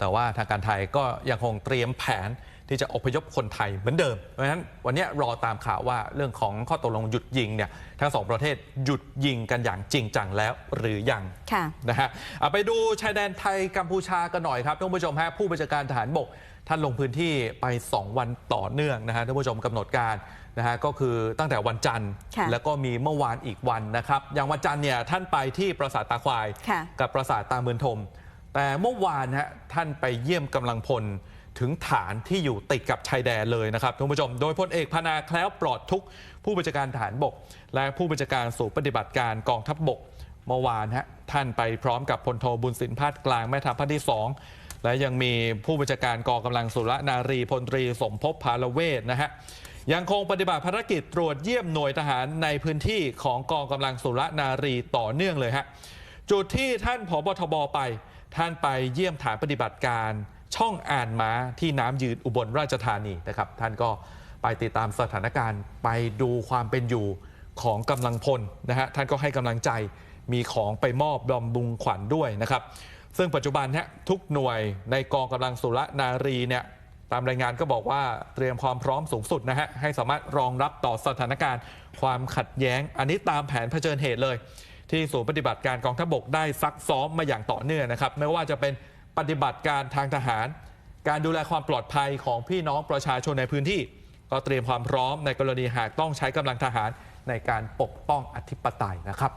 แต่ว่าทางการไทยก็ยังคงเตรียมแผนที่จะอพยพคนไทยเหมือนเดิม เพราะฉะนั้นวันนี้รอตามข่าวว่าเรื่องของข้อตกลงหยุดยิงเนี่ยทั้งสองประเทศหยุดยิงกันอย่างจริงจังแล้วหรือยังค่ะนะฮะเอาไปดูชายแดนไทยกัมพูชากันหน่อยครับท่านผู้ชมฮะผู้บัญชาการทหารบกท่านลงพื้นที่ไป 2 วันต่อเนื่องนะฮะท่านผู้ชมกำหนดการนะฮะก็คือตั้งแต่วันจันทร์ค่ะแล้วก็มีเมื่อวานอีกวันนะครับอย่างวันจันทร์เนี่ยท่านไปที่ปราสาทตาควายค่ะกับปราสาทตาเมือนทม แต่เมื่อวานฮะท่านไปเยี่ยมกำลังพลถึงฐานที่อยู่ติดกับชายแดนเลยนะครับท่านผู้ชม โดยพลเอกพนาแคล้วปลอดทุกผู้บัญชาการทหารบก และผู้บัญชาการสู่ปฏิบัติการกองทัพบกเมื่อวานฮะท่านไปพร้อมกับพลโทบุญสินพาดกลางแม่ทัพภาคที่สองและยังมีผู้บัญชาการกองกำลังสุรนารีพลตรีสมภพพาลเวศนะฮะยังคงปฏิบัติภารกิจตรวจเยี่ยมหน่วยทหารในพื้นที่ของกองกำลังสุรนารีต่อเนื่องเลยฮะจุดที่ท่านผบทบไป ท่านไปเยี่ยมฐานปฏิบัติการช่องอ่านม้าที่น้ำยืนอุบลราชธานีนะครับ ท่านก็ไปติดตามสถานการณ์ไปดูความเป็นอยู่ของกำลังพลนะฮะท่านก็ให้กำลังใจมีของไปมอบบำบุงขวัญด้วยนะครับ ซึ่งปัจจุบันฮะทุกหน่วยในกองกำลังสุรนารีเนี่ยตามรายงานก็บอกว่าเตรียมความพร้อมสูงสุดนะฮะให้สามารถรองรับต่อสถานการณ์ ความขัดแย้ง อันนี้ตามแผนเผชิญเหตุเลย ที่ศูนย์ปฏิบัติการกองทัพบกได้ซักซ้อมมาอย่างต่อเนื่องนะครับ ไม่ว่าจะเป็นปฏิบัติการทางทหาร การดูแลความปลอดภัยของพี่น้องประชาชนในพื้นที่ ก็เตรียมความพร้อมในกรณีหากต้องใช้กำลังทหารในการปกป้องอธิปไตยนะครับ